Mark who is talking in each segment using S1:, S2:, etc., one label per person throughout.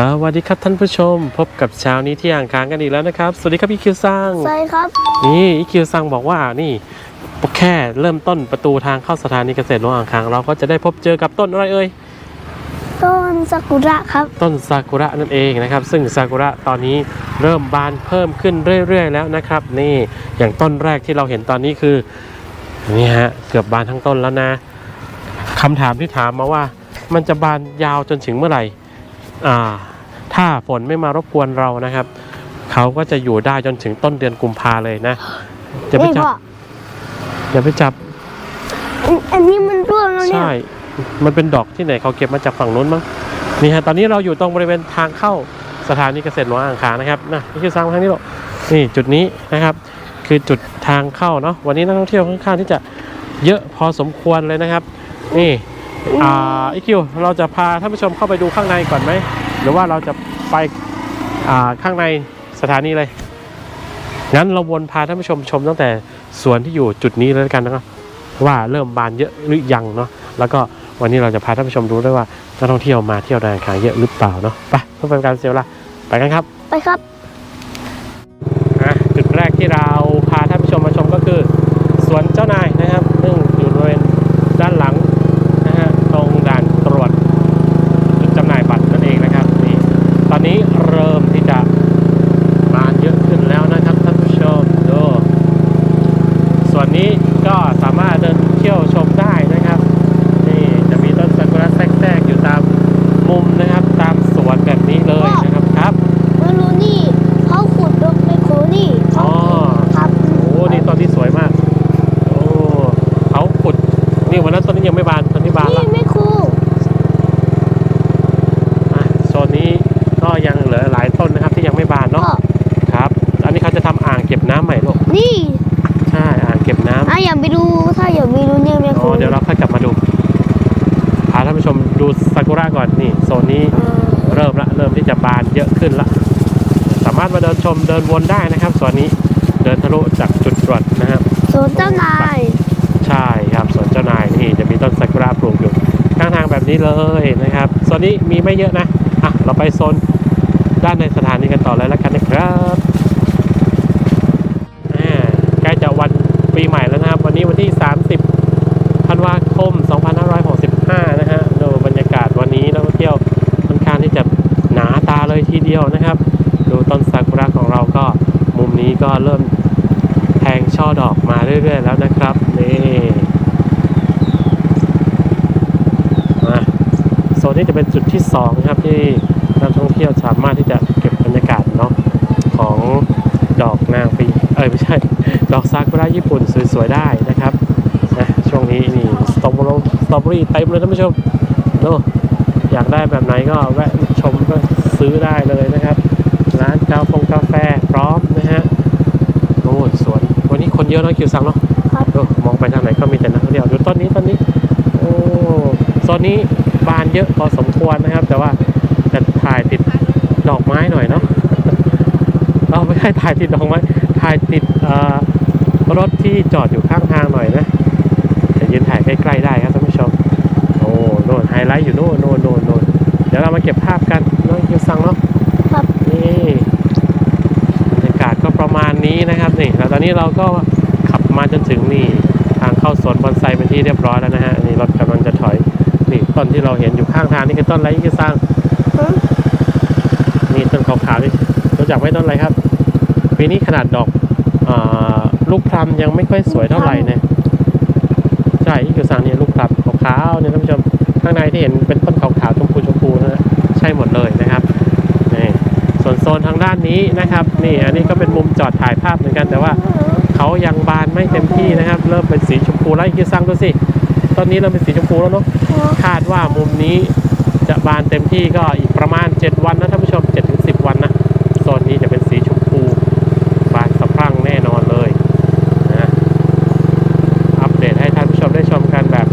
S1: สวัสดีครับท่านผู้ชม พบกับเช้านี้ที่อ่างค้างกันอีกแล้วนะครับ สวัสดีครับอีคิวซัง
S2: ใช่ครับ
S1: นี่อีคิวซังบอกว่านี่แค่เริ่มต้นประตูทางเข้าสถานีเกษตรหลวงอ่างค้าง เราก็จะได้พบเจอกับต้นอะไรเอ่ย
S2: ต้นซากุระครับ
S1: ต้นซากุระนั่นเองนะครับ ซึ่งซากุระตอนนี้เริ่มบานเพิ่มขึ้นเรื่อย ๆ แล้วนะครับ นี่อย่างต้นแรกที่เราเห็นตอนนี้คือนี่ฮะเกือบบานทั้งต้นแล้วนะคำถามที่ถามมาว่า มันจะบานยาวจนถึงเมื่อไหร่อ่า ถ้าฝนไม่มารบกวนเรานะครับ เขาก็จะอยู่ได้จนถึงต้นเดือนกุมภาเลยนะอย่าไป
S2: นี่
S1: จับ
S2: พ่อ
S1: อย่าไปจับ
S2: อันอันนี้มันร่วงแล้วเนี่ย
S1: ใช่ มันเป็นดอกที่ไหนเขาเก็บมาจากฝั่งนู้นมั้งนี่ฮะตอนนี้เราอยู่ตรงบริเวณทางเข้าสถานีเกษตรหลวงอ่างขางนะครับนะนี่คือสร้างทางนี้หรอกนี่จุดนี้นะครับ คือจุดทางเข้าเนาะวันนี้นักท่องเที่ยวค่อนข้างที่จะเยอะพอสมควรเลยนะครับ นี่อ่าอีคิวเราจะพาท่านผู้ชมเข้าไปดูข้างในก่อนไหม หรือว่าเราจะไปอ่าข้างในสถานีเลยงั้นเราวนพาท่านผู้ชมชมตั้งแต่สวนที่อยู่จุดนี้เลยแล้วกันนะครับว่าเริ่มบานเยอะหรือยังเนาะแล้วก็วันนี้เราจะพาท่านผู้ชมดูด้วยว่านักท่องเที่ยวมาเที่ยวดอยอ่างขางเยอะหรือเปล่าเนาะไปเพื่อเป็นการเสียเวลาไปกันครับ
S2: ไปครับ
S1: อะจุดแรกที่เราพาท่านผู้ชมมาชมก็คือสวนเจ้านายนะครับ ซึ่งอยู่บริเวณด้านหลังนะฮะตรงด่านตรวจจุดจำหน่ายบัตรนั่นเองนะครับนี่ตอนนี้เริ่มที่จะบานเยอะขึ้นแล้วนะครับท่านผู้ชมดูส่วนนี้ก็สามารถเดินเที่ยวชมได้นะครับนี่จะมีต้นซากุระแทรกๆอยู่ตามมุมนะครับ ตามสวนแบบนี้เลยนะครับครับ
S2: แล้วรู้นี่เขาขุดลงในโคนี่
S1: อ๋อ
S2: ครับ
S1: โอ้นี่ต้นที่สวยมาก โอ้เขาขุด นี่วันนั้นต้นนี้ยังไม่บานต้นนี้บาน
S2: นี่
S1: ละ
S2: ไม่ครู
S1: อะโซนนี้ก็ยังเหลือหลายต้นนะครับที่ยังไม่บานเนาะ
S2: พ่อ
S1: ครับ อันนี้เขาจะทำอ่างเก็บน้ำใหม่ลูก
S2: นี่
S1: ใช่ อ่างเก็บน้ำ
S2: อะอย่าไปดูถ้าอย่าไปดูเนี่ยไม่ค
S1: อ๋
S2: รู
S1: อ เดี๋ยวเราค่อยกลับมาดู พาท่านผู้ชมดูซา กุระก่อนนี่โซนนี้
S2: เออ
S1: เริ่มละเริ่มที่จะบานเยอะขึ้นละสามารถมาเดินชมเดินวนได้นะครับส่วนนี้เดินทะลุจากจุดตรวจนะครับ
S2: สวนเจ้านาย
S1: ใช่ครับสวนเจ้านายนี่จะมีต้นซากุระปลูกอยู่ข้างทางแบบนี้เลยนะครับโซนนี้มีไม่เยอะนะอะเราไปโซนด้านในสถานีกันต่อเลยแล้วกันนะครับอ่าใกล้จะวันปีใหม่แล้วนะครับ วันนี้วันที่ 30ธันวาคม 2565 นะฮะดูบรรยากาศวันนี้นักท่องเที่ยวค่อนข้างที่จะหนาตาเลยทีเดียวนะครับ ดูต้นซากุระของเราก็มุมนี้ก็เริ่ม แทงช่อ ดอกมาเรื่อยๆแล้วนะครับนี่มาโซนนี้จะเป็นจุดที่สองนะครับที่นักท่องเที่ยวสามารถที่จะเก็บบรรยากาศเนาะของดอกนางปีเอ้ยไม่ใช่ ดอกซากุระญี่ปุ่นสวยๆได้นะครับนะช่วงนี้นี่สตรอเบอรี่สตรอเบอรี่เต็มเลยท่านผู้ชมดูอยากได้แบบไหนก็แวะชมก็ซื้อได้เลยนะครับ ร้านกาแฟกาแฟพร้อมนะฮะ โอ้ยสวนวันนี้ คนเยอะเนอะคิวซังเนาะ
S2: ครับ
S1: เออมองไปทางไหนก็มีแต่นักท่องเที่ยวดูต้นนี้ต้นนี้โอ้โซนนี้บานเยอะพอสมควรนะครับ แต่ว่าจะถ่ายติดดอกไม้หน่อยเนาะเราไม่ใช่ถ่ายติดดอกไม้ถ่ายติดเอ่อรถที่จอดอยู่ข้างทางหน่อยนะจะยืนถ่ายใกล้ๆได้ครับท่านผู้ชมโอ้โน่นไฮไลท์อยู่โน่นโน่นโน่นโน่นเดี๋ยวเรามาเก็บภาพกันเน้องคิวซังเนาะ
S2: ครับ
S1: นี่บรรยากาศก็ประมาณนี้นะครับนี่แล้วตอนนี้เราก็ขับมา จนถึงนี่ทางเข้าสวนบอนไซเป็นที่เรียบร้อยแล้วนะฮะนี่รถกำลังจะถอยนี่ต้นที่เราเห็นอยู่ข้างทางนี่คือต้นอะไรที่สร้างนี่ต้นขาวๆนี่รู้จักไหมต้นอะไรครับปีนี้ขนาดดอกอลูกพลัมยังไม่ค่อยสวยเท่าไหร่นี่ยใช่ที่คือสร้างเนี่ยลูกพลัมขาวๆเนี่ยท่านผู้ชมข้างในที่เห็นเป็นต้นขาวๆชมพูชมพูนะฮะใช่หมดเลยนะครับนี่ ส่วนโซนทางด้านนี้นะครับ นี่อันนี้ก็เป็นมุมจอดถ่ายภาพเหมือนกัน แต่ว่าเขายังบานไม่เต็มที่นะครับ เริ่มเป็นสีชมพูแล้วอีกทีสั่งดูสิตอนนี้เริ่มเป็นสีชมพูแล้วเนาะคาดว่ามุมนี้จะบานเต็มที่ก็อีกประมาณ 7 วันนะท่านผู้ชม7ถึง10 วันนะโซนนี้จะเป็นสีชมพูบานสะพรั่งแน่นอนเลยนะอัปเดตให้ท่านผู้ชมได้ชมกันแบบ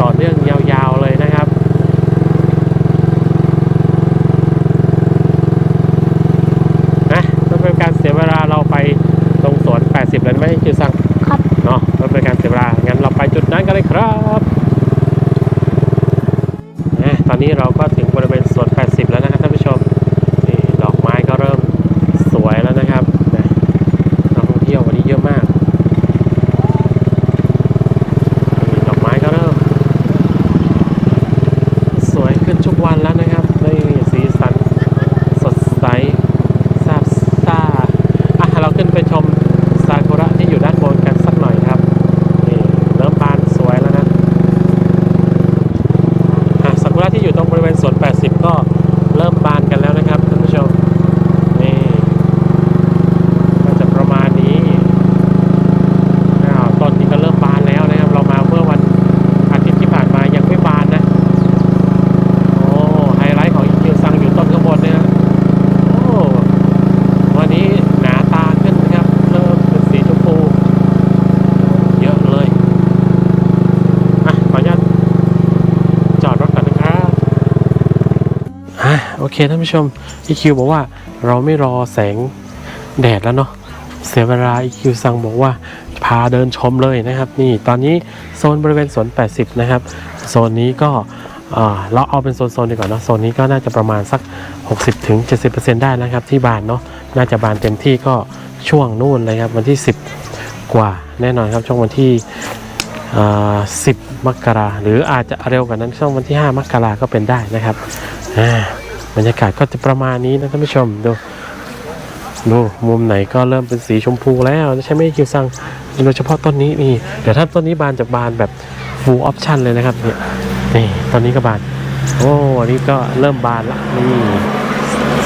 S1: ต่อเนื่องยาวๆเลยนะครับ นะเพื่อเป็นการเสียเวลาเราไปตรงสวน 80เลยไหมคือสั่ง
S2: ครับ
S1: เนาะเพื่อเป็นการเสียเวลา งั้นเราไปจุดนั้นกันเลยครับนะตอนนี้เราก็ถึงบริเวณสวน 80 วันแล้วนะครับนี่สีสันสดใสซาบซ่าอะเราขึ้นไปชมซากุระที่อยู่ด้านบนกันสักหน่อยครับนี่เริ่มบานสวยแล้วนะอะซากุระที่อยู่ตรงบริเวณสวน 80 ก็เริ่มบานกันแล้วนะครับท่านผู้ชมนี่ก็จะประมาณนี้อ้าวต้นนี้ก็เริ่มบานแล้วนะครับ เรามาเมื่อวันอาทิตย์ที่ผ่านมายังไม่บานนะ โอ้ไฮไลท์ของอีคิวซังอยู่ต้นข้างบนเนี่ยนะโอ้วันนี้หนาตาขึ้นนะครับ เริ่มเป็นสีชมพู เยอะเลย อะ ขออนุญาตจอดรถก่อนนะครับอะ โอเคท่านผู้ชมอีคิวบอกว่าเราไม่รอแสงแดดแล้วเนาะเสียเวลาอีคิวซังบอกว่าพาเดินชมเลยนะครับ นี่ตอนนี้โซนบริเวณสวน 80 นะครับ โซนนี้ก็เราเอาเป็นโซนๆดีกว่าเนาะโซนนี้ก็น่าจะประมาณสัก 60-70%ได้นะครับที่บานเนาะน่าจะบานเต็มที่ก็ช่วงนู่นเลยครับวันที่ 10 กว่าแน่นอนครับช่วงวันที่ 10 มกราหรืออาจจะเร็วกว่านั้นช่วงวันที่ 5 มกราก็เป็นได้นะครับอ่า บรรยากาศก็จะประมาณนี้นะท่านผู้ชมดูดูมุมไหนก็เริ่มเป็นสีชมพูแล้วใช่ไหมคิวซังโดยเฉพาะต้นนี้นี่เดี๋ยวถ้าต้นนี้บานจะบานแบบ full option เลยนะครับเนี่ยนี่ตอนนี้ก็บาน โอ้อันนี้ก็เริ่มบานละนี่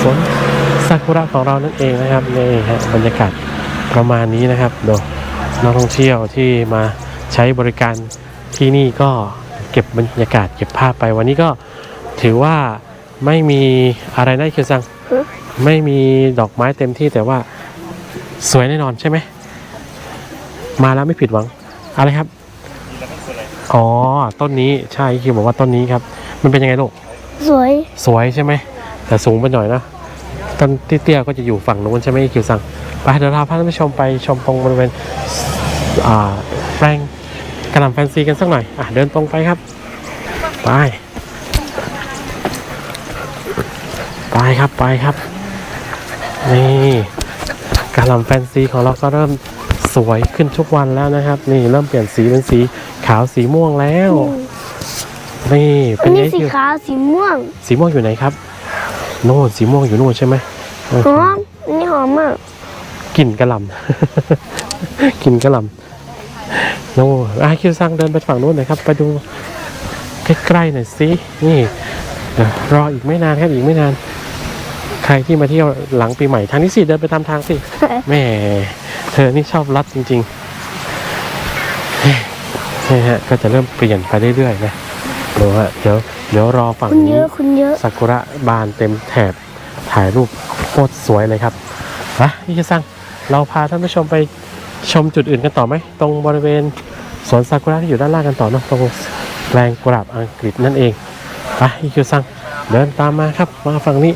S1: สวนซากุระของเรานั่นเองนะครับนี่ฮะบรรยากาศประมาณนี้นะครับดูนักท่องเที่ยวที่มาใช้บริการที่นี่ก็เก็บบรรยากาศเก็บภาพไปวันนี้ก็ถือว่า ไม่มีอะไรนะคิวซัง
S2: ฮะ
S1: ไม่มีดอกไม้เต็มที่แต่ว่าสวยแน่นอนใช่ไหม มาแล้วไม่ผิดหวัง อะไรครับ อ๋อ ต้นนี้ใช่คิวบอกว่าต้นนี้ครับ มันเป็นยังไงลูก
S2: สวย
S1: สวยใช่ไหม แต่สูงไปหน่อยนะต้นเตี้ยๆก็จะอยู่ฝั่งนู้นใช่ไหมคิวสั่งไปเดี๋ยวเราพาท่านผู้ชมไปชมตรงบริเวณอ่าแปลงกระหล่ำแฟนซีกันสักหน่อยอะเดินตรงไปครับ ไป ไปครับไปครับ นี่กระหล่ำแฟนซีของเราก็เริ่มสวยขึ้นทุกวันแล้วนะครับ นี่เริ่มเปลี่ยนสีเป็นสีขาวสีม่วงแล้ว นี่
S2: อั
S1: เป็น
S2: น
S1: ไง
S2: นี้สี
S1: คิว
S2: ขาวสีม่วง
S1: สีม่วงอยู่ไหนครับโน่นสีม่วงอยู่นู่นใช่ไหมเออ
S2: หอมอันนี้หอมมาก
S1: กลิ่นกระหลำกลิ่นกระหลำโน่นอาคิวซังเดินไปฝั่งนู้นหน่อยครับไปดูใกล้ๆหน่อยสินี่เดี๋ยวรออีกไม่นานครับอีกไม่นาน ใครที่มาเที่ยวหลังปีใหม่ทางนี้สิเดินไปตามทางสิแหม่เธอนี่ชอบรัดจริงๆนี่ฮะก็จะเริ่มเปลี่ยนไปเรื่อยๆนะดูฮะเดี๋ยวเดี๋ยวรอฝั่ง
S2: คุณเย
S1: นี้
S2: อะคุณเยอะ
S1: ซากุระบานเต็มแถบถ่ายรูปโคตรสวยเลยครับฮะนี่จะสั่งเราพาท่านผู้ชมไปชมจุดอื่นกันต่อไหม ตรงบริเวณสวนซากุระที่อยู่ด้านล่างกันต่อเนอะตรงแปลงกุหลาบอังกฤษนั่นเองไปอีคิวซังเดินตามมาครับมาฝั่งนี้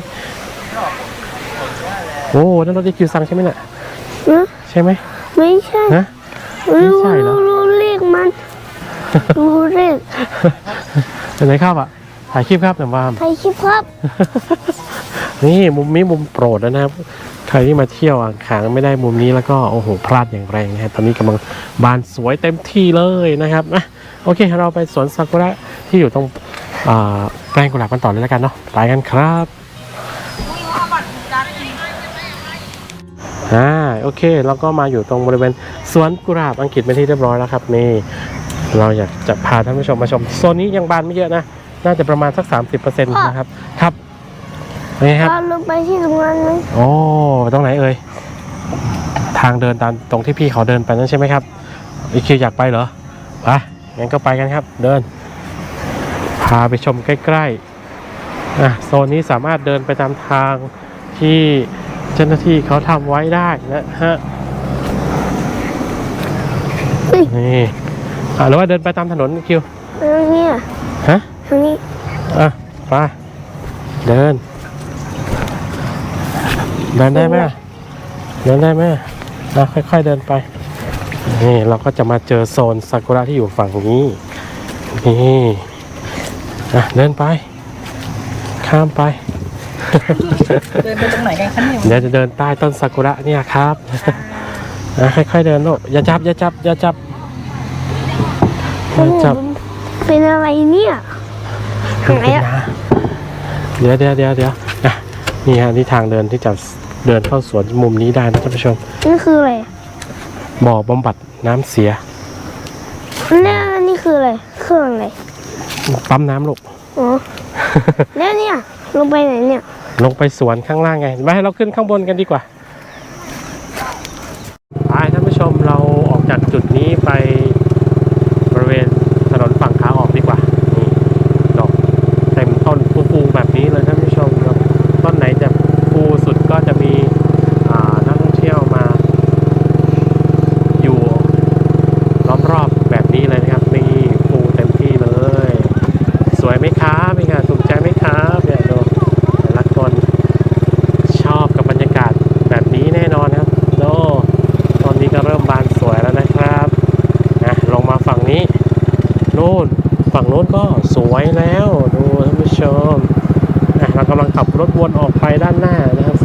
S1: โอ้นั่นรถอีคิวซังใช่ไหมน่ะ
S2: ฮะ
S1: ใช่ไหม
S2: ไม่ใช่
S1: ฮะไม่
S2: รู้
S1: ใช่เหรอ
S2: รู้รู้เลขมันรู้เลข
S1: เป็นไรครับอะถ่ายคลิปครับหน่อยว่า
S2: ใครคิดครับ
S1: นี่มุมนี้มุมโปรดแล้วนะครับใครที่มาเที่ยวอ่างขางไม่ได้มุมนี้แล้วก็โอ้โหพลาดอย่างแรงนะครับตอนนี้กำลังบานสวยเต็มที่เลยนะครับนะโอเค เราไปสวนซากุระที่อยู่ตรงอ่าแปลงกุหลาบกันต่อเลยแล้วกันเนาะไปกันครับ อ่าโอเคเราก็มาอยู่ตรงบริเวณสวนกุหลาบอังกฤษเป็นที่เรียบร้อยแล้วครับนี่เราอยากจะพาท่านผู้ชมมาชมโซนนี้ยังบานไม่เยอะนะน่าจะประมาณสัก 30%นะครับครับเป็นไงครับ
S2: เราลงไปที่ตรงนั้นไหม
S1: โอ้ตรงไหนเอ่ยทางเดินตามตรงที่พี่เขาเดินไปนั่นใช่ไหมครับอีคิวอยากไปเหรอไปงั้นก็ไปกันครับ เดิน พาไปชมใกล้ๆอะโซนนี้สามารถเดินไปตามทางที่ เจ้าหน้าที่เขาทำไว้ได้นะฮะนี่อะหรือว่าเดินไปตามถนนคิว
S2: ทางนี้อะ
S1: ฮะ
S2: ทางนี้
S1: อะไปเดิน เดินได้ไหมเดินได้ไหมนะค่อย ๆเดินไปนี่เราก็จะมาเจอโซนซากุระที่อยู่ฝั่งนี้นี่อะเดินไป ข้ามไป
S3: เดินไปตรงไหนกันคะเนี่ย
S1: เดี๋ยวจะเดินใต้ต้นซากุระเนี่ยครับนะค่อยๆเดินลูกอย่าจับอย่าจับอย่าจับอย่าจับ
S2: เป็นอะไรเนี่ย
S1: มันเป็น
S2: ไหนอะ
S1: น้เดี๋ยวเดี๋ยวเดี๋ยวเดี๋ยวอะนี่ฮะนี่ทางเดินที่จะเดินเข้าสวนมุมนี้ได้นะท่านผู้ชม
S2: นี่คืออะไร
S1: บ่อบำบัดน้ำเสีย
S2: แล้วนี่คืออะไรเครื่องอะไร
S1: ปั๊มน้ำลูก
S2: อ๋อแล้วเนี่ย ลงไปไหนเนี่ย
S1: ลงไปสวนข้างล่างไงไปให้เราขึ้นข้างบนกันดีกว่าไปท่านผู้ชมเราออกจากจุดนี้ไปบริเวณถนนฝั่งขาออกดีกว่านี่ดอกเต็มต้นฟูๆแบบนี้เลยท่านผู้ชมครับต้นไหนจะฟูสุดก็จะมีอ่านักท่องเที่ยวมา อยู่ล้อมรอบแบบนี้เลยนะครับนี่ฟูเต็มที่เลย สวยไหมครับเป็นไงถูกใจไหมครับเนี่ยดูแต่ละคนชอบกับบรรยากาศแบบนี้แน่นอนครับโดตอนนี้ก็เริ่มบานสวยแล้วนะครับนะลงมาฝั่งนี้นู่นฝั่งนู้นก็สวยแล้วดูท่านผู้ชมนะเรากำลังขับรถวนออกไปด้านหน้านะครับ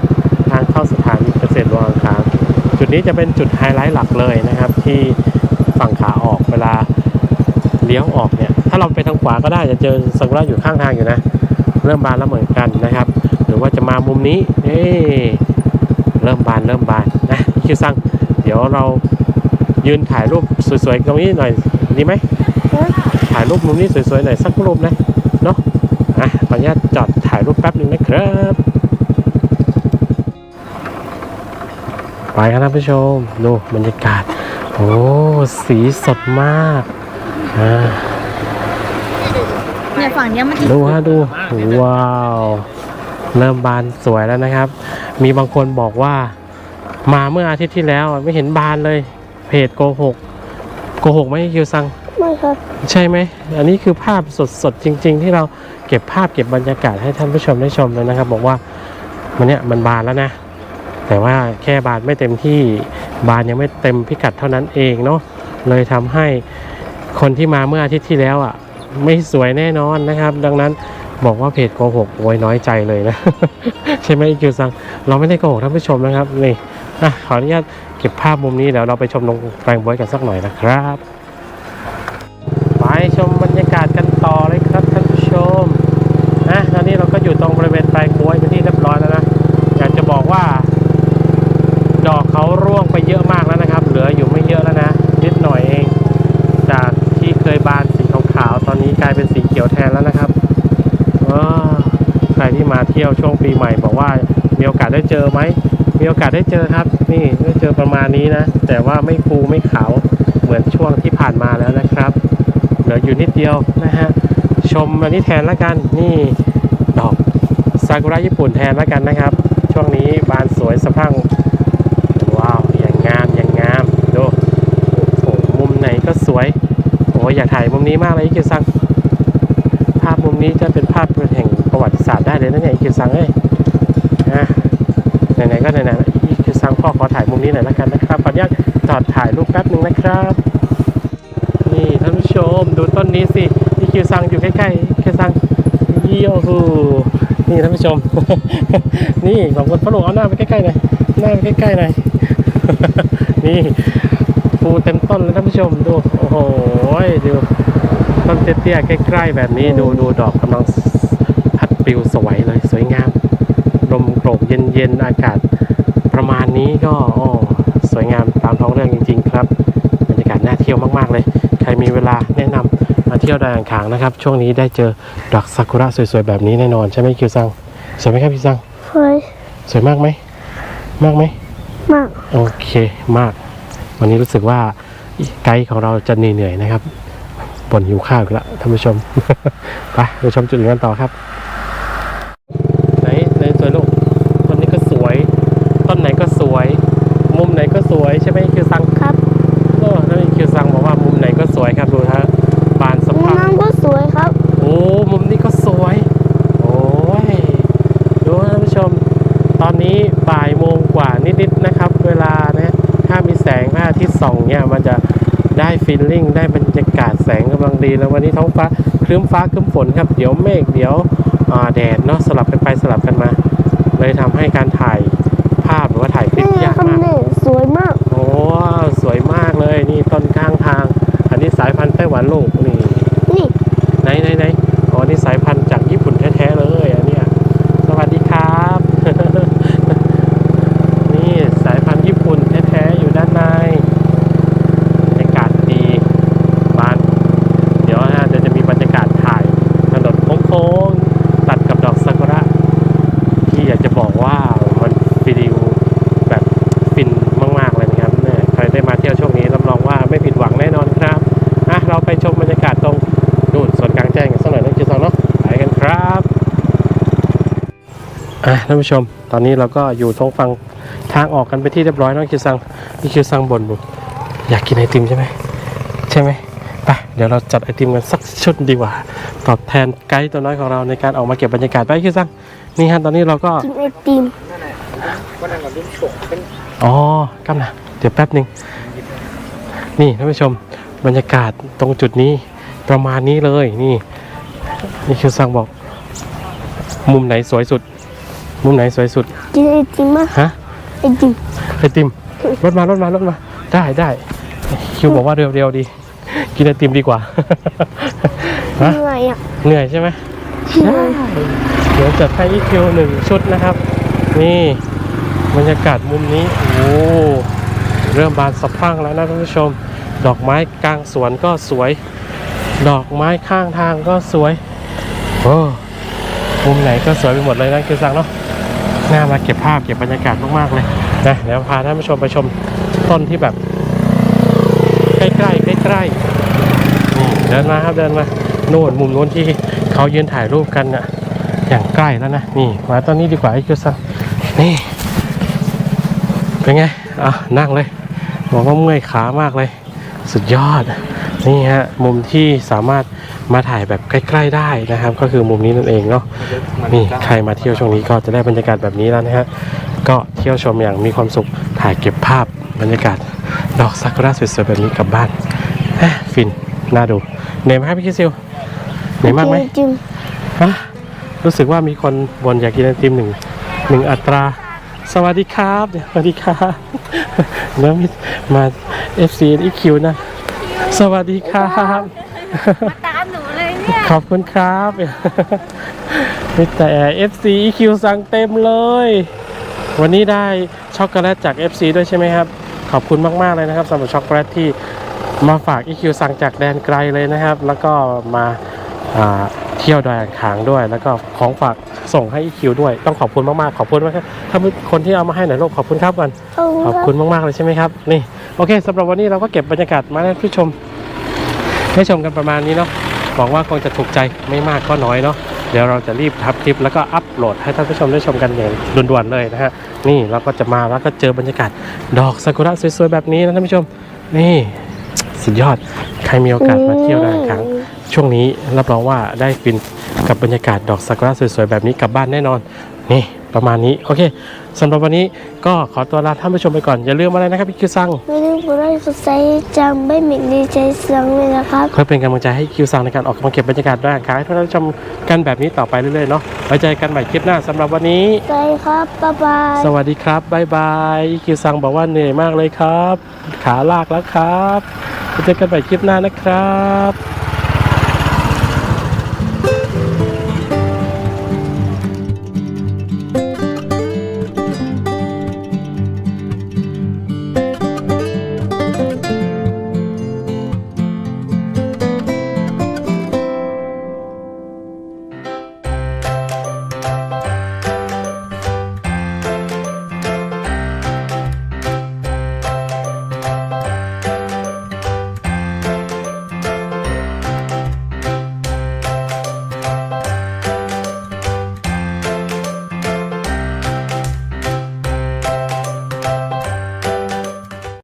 S1: ทางเข้าสถานีเกษตรวังคางจุ ดนี้จะเป็นจุดไฮไลท์หลักเลยนะครับ ที่ฝั่งขาออกเวลาเลี้ยวออกเนี่ย ถ้าเราไปทางขวาก็ได้จะเจอซากุระอยู่ข้างทางอยู่นะ เริ่มบานแล้วเหมือนกันนะครับ หรือว่าจะมามุมนี้นี่เริ่มบานเริ่มบานนะคิวซังเดี๋ยวเรายืนถ่ายรูปสวยๆตรงนี้หน่อยดีไหมถ่ายรูปมุมนี้สวยๆหน่อยสักรูปนะเนาะอะขออนุญาตจอดถ่ายรูปแป๊บหนึ่งนะครับ ไปครับท่านผู้ชมดูบรรยากาศ โอ้สีสดมากอ่า
S3: เนี่ยฝั่งเนี้ยมันจะ
S1: ดูฮะดูว้าว เริ่มบานสวยแล้วนะครับ มีบางคนบอกว่า มาเมื่ออาทิตย์ที่แล้วไม่เห็นบานเลย เพจโกหกโกหกไหมคิวซัง
S2: ไม่ครับ
S1: ใช่ไหมอันนี้คือภาพสดๆจริง ๆ ที่เราเก็บภาพเก็บบรรยากาศให้ท่านผู้ชมได้ชมเลยนะครับ บอกว่ามันเนี่ยมันบานแล้วนะ แต่ว่าแค่บานไม่เต็มที่บานยังไม่เต็มพิกัดเท่านั้นเองเนาะเลยทำให้คนที่มาเมื่ออาทิตย์ที่แล้วอะ ไม่สวยแน่นอนนะครับ ดังนั้นบอกว่าเพจโกหกโวยน้อยใจเลยนะ ใช่ไหมคิวซังเราไม่ได้โกหกท่านผู้ชมนะครับนี่อะขออนุญาตเก็บภาพมุมนี้เดี๋ยวเราไปชมตรงแปลงบวยกันสักหน่อยนะครับ ไปชม ปีใหม่บอกว่ามีโอกาสได้เจอไหมมีโอกาสได้เจอครับ นี่ได้เจอประมาณนี้นะ แต่ว่าไม่ฟูไม่ขาวเหมือนช่วงที่ผ่านมาแล้วนะครับเหลืออยู่นิดเดียวนะฮะชมอันนี้แทนล้วกันนี่ดอกซากุระญี่ปุ่นแทนล้วกันนะครับ ช่วงนี้บานสวยสะพรั่งว้าวอย่างงามอย่างงามดูโอ้โหมุมไหนก็สวยโอ้ยอยากถ่ายมุมนี้มากเลยอีคิวซังภาพมุมนี้จะเป็นภาพ เลยนะเนี่ยอีคิวซังเอ้ยนะไหนๆก็ไหนๆอีคิวซังพ่อขอถ่ายมุมนี้หน่อยละกันนะครับขออนุญาตจอดถ่ายรูปแป๊บหนึ่งนะครับ นี่ท่านผู้ชมดูต้นนี้สิอีคิวซังอยู่ใกล้ๆอีคิวซังเยี่ยโูนี่ท่านผู้ชม นี่สองคนพ่อหนุ่มเอาหน้าไปใกล้ๆหน่อยหน้าไปใกล้ๆหน่อยนี่ฟูเต็มต้นเลยท่านผู้ชมดูโอ้โหดูต้นเตี้ยๆใกล้ๆแบบนี้ดูดูดอกกำลังพัดปลิวสวยเลยสวยง ลมโกรกเย็นๆ อากาศประมาณนี้ก็โอ้สวยงามตามท้องเรื่องจริง ๆ ครับบรรยากาศน่าเที่ยวมากๆเลย ใครมีเวลาแนะนำมาเที่ยวดอยอ่างขางนะครับ ช่วงนี้ได้เจอดอกซากุระสวยๆ แบบนี้แน่นอนใช่ไหมคิวซังสวยไหมครับพี่ซัง
S2: เฮ้ย
S1: สวยมากไหมมากไหม
S2: มาก
S1: โอเคมาก วันนี้รู้สึกว่าไกด์ของเราจะเหนื่อยๆนะครับบ่นหิวข้าวอีกแล้วท่านผู้ชม ไปไปชมจุดอื่นกันต่อครับ ไหนไหนสวยลูกต้นนี้ก็สวย ต้นไหนก็สวย มุมไหนก็สวยใช่ไหมคิวซัง
S2: ครับ
S1: โอ้แล้วคิวซังบอกว่ามุมไหนก็สวยครับดูฮะบานสะพรั่ง
S2: น้ำก็สวยครับ
S1: โอ้ มุมนี้ก็สวย โอ้ย ดูนะท่านผู้ชม ตอนนี้บ่ายโมงกว่านิดๆนะครับ เวลานะถ้ามีแสงพระอาทิตย์ส่องเนี่ย มันจะ ได้ฟีลลิ่งได้บรรยากาศแสงกำลังดีแล้ววันนี้ท้องฟ้าครึ้มฟ้าครึ้มฝนครับ เดี๋ยวเมฆเดี๋ยวแดดเนาะสลับกันไปสลับกันมา เลยทำให้การถ่ายภาพหรือว่าถ่ายคลิป
S2: นี่
S1: ยาก
S2: ครับ
S1: มาก
S2: นี่สวยมาก
S1: โอ้สวยมากเลย นี่ต้นข้างทาง อันนี้สายพันธุ์ไต้หวันลูกนี่
S2: นี่
S1: ไหนไหนไหนอ๋อ นี่สายพันธุ์จากญี่ปุ่นแท้ๆเลยอันเนี้ย อะ ท่านผู้ชม ตอนนี้เราก็อยู่ตรงฝั่งทางออกกันไปที่เรียบร้อยน้องคิวซังพี่คิวซังบ่นบุอยากกินไอติมใช่ไหมใช่ไหมไปเดี๋ยวเราจัดไอติมกันสักชุดดีกว่า ตอบแทนไกด์ตัวน้อยของเราในการออกมาเก็บบรรยากาศไปคิวซังนี่ฮะตอนนี้เราก็
S2: กินไอติม
S1: อ๋อกำนะเดี๋ยวแป๊บหนึ่งนี่ท่านผู้ชมบรรยากาศตรงจุดนี้ประมาณนี้เลยนี่นี่คิวซังบอก มุมไหนสวยสุด มุมไหนสวยสุด
S2: กินไอติมมะ
S1: ฮะ
S2: ไอติม
S1: ไอติมรถมารถมารถมา ได้ได้คิวบอกว่าเร็วๆดี กินไอติมดีกว่าฮะ
S2: เหนื่อยอะ
S1: เหนื่อยใช่ไหม
S2: เหนื่อย
S1: เดี๋ยวจัดให้อีคิวหนึ่งชุดนะครับ นี่บรรยากาศมุมนี้โอ้เริ่มบานสะพรั่งแล้วนะท่านผู้ชม ดอกไม้กลางสวนก็สวย ดอกไม้ข้างทางก็สวยโอ้มุมไหนก็สวยไปหมดเลยนะคือสั่งเนาะ น่ามาเก็บภาพเก็บบรรยากาศมากๆเลยนะเดี๋ยวพาท่านผู้ชมไปชมต้นที่แบบ ใกล้ๆใกล้ๆเดินมาครับเดินมาโน่นมุมโน้นที่เขายืนถ่ายรูปกันน่ะอย่างใกล้แล้วนะนี่มาตอนนี้ดีกว่าไอ้คิวซังนี่เป็นไงอะนั่งเลยบอกว่าเมื่อยขามากเลย สุดยอดนี่ฮะมุมที่สามารถ มาถ่ายแบบใกล้ ๆได้นะครับ ก็คือมุมนี้นั่นเองเนาะนี่ใครมาเที่ยวช่วงนี้ก็จะได้บรรยากาศแบบนี้แล้วนะฮะก็เที่ยวชมอย่างมีความสุขถ่ายเก็บภาพบรรยากาศดอกซากุระสวยๆแบบนี้กลับบ้านเอ๊ะฟินน่าดูเหนื่อยไหมครับพี่คิซิวเหนื่อยมากไหม
S2: ไอติม
S1: ฮะรู้สึกว่ามีคนบ่นอยากกินไอติมหนึ่งหนึ่งอัตรา สวัสดีครับสวัสดีครับแล้วมีมา FC อีคิวนะ สวัสดีครับ
S2: ตามหนู เลยเนี่ย
S1: ขอบคุณครับมีแต่ FC อีคิวสั่งเต็มเลย วันนี้ได้ช็อกโกแลตจาก FC ด้วยใช่ไหมครับ ขอบคุณมาก ๆ เลยนะครับสำหรับช็อกโกแลตที่มาฝาก EQ สั่งจากแดนไกลเลยนะครับ แล้วก็มาอ่าเที่ยวดอยอ่างขางด้วย แล้วก็ของฝากส่งให้ EQ ด้วย ต้องขอบคุณมากๆขอบคุณมากครับถ้าคนที่เอามาให้หน่อยลูกขอบคุณครับก่อนขอบคุณมากๆเลยใช่ไหมครับนี่โอเคสำหรับวันนี้เราก็เก็บบรรยากาศมาให้ผู้ชมให้ชมกันประมาณนี้เนาะ หวังว่าคงจะถูกใจไม่มากก็น้อยเนาะเดี๋ยวเราจะรีบทับคลิปแล้วก็อัปโหลดให้ท่านผู้ชมได้ชมกันอย่างด่วนๆเลยนะฮะนี่เราก็จะมาแล้วก็เจอบรรยากาศดอกซากุระสวยๆแบบนี้นะท่านผู้ชม นี่สุดยอดใครมีโอกาสมาเที่ยวได้ครั้งช่วงนี้รับรองว่าได้ฟินกับบรรยากาศดอกซากุระสวยๆแบบนี้กลับบ้านแน่นอน นี่ ประมาณนี้ โอเคสำหรับวันนี้ก็ขอตัวลาท่านผู้ชมไปก่อน อย่าลืมอะไรนะครับพี่คิวซัง
S2: ไม่ลืมกดไลค์กดแชร์จำไม่หมิดดีใจเสียงเลยนะครับ
S1: เพื่อเป็นกำลังใจให้คิวซังในการออกมาเก็บบรรยากาศด้านขายให้ท่านผู้ชมกันแบบนี้ต่อไปเรื่อยๆเนาะไว้เจอกันใหม่คลิปหน้าสำหรับวันนี้
S2: ใจครับบ๊ายบาย
S1: สวัสดีครับบ๊ายบายคิวซังบอกว่าเหนื่อยมากเลยครับ ขาลากแล้วครับไว้เจอกันใหม่คลิปหน้านะครับ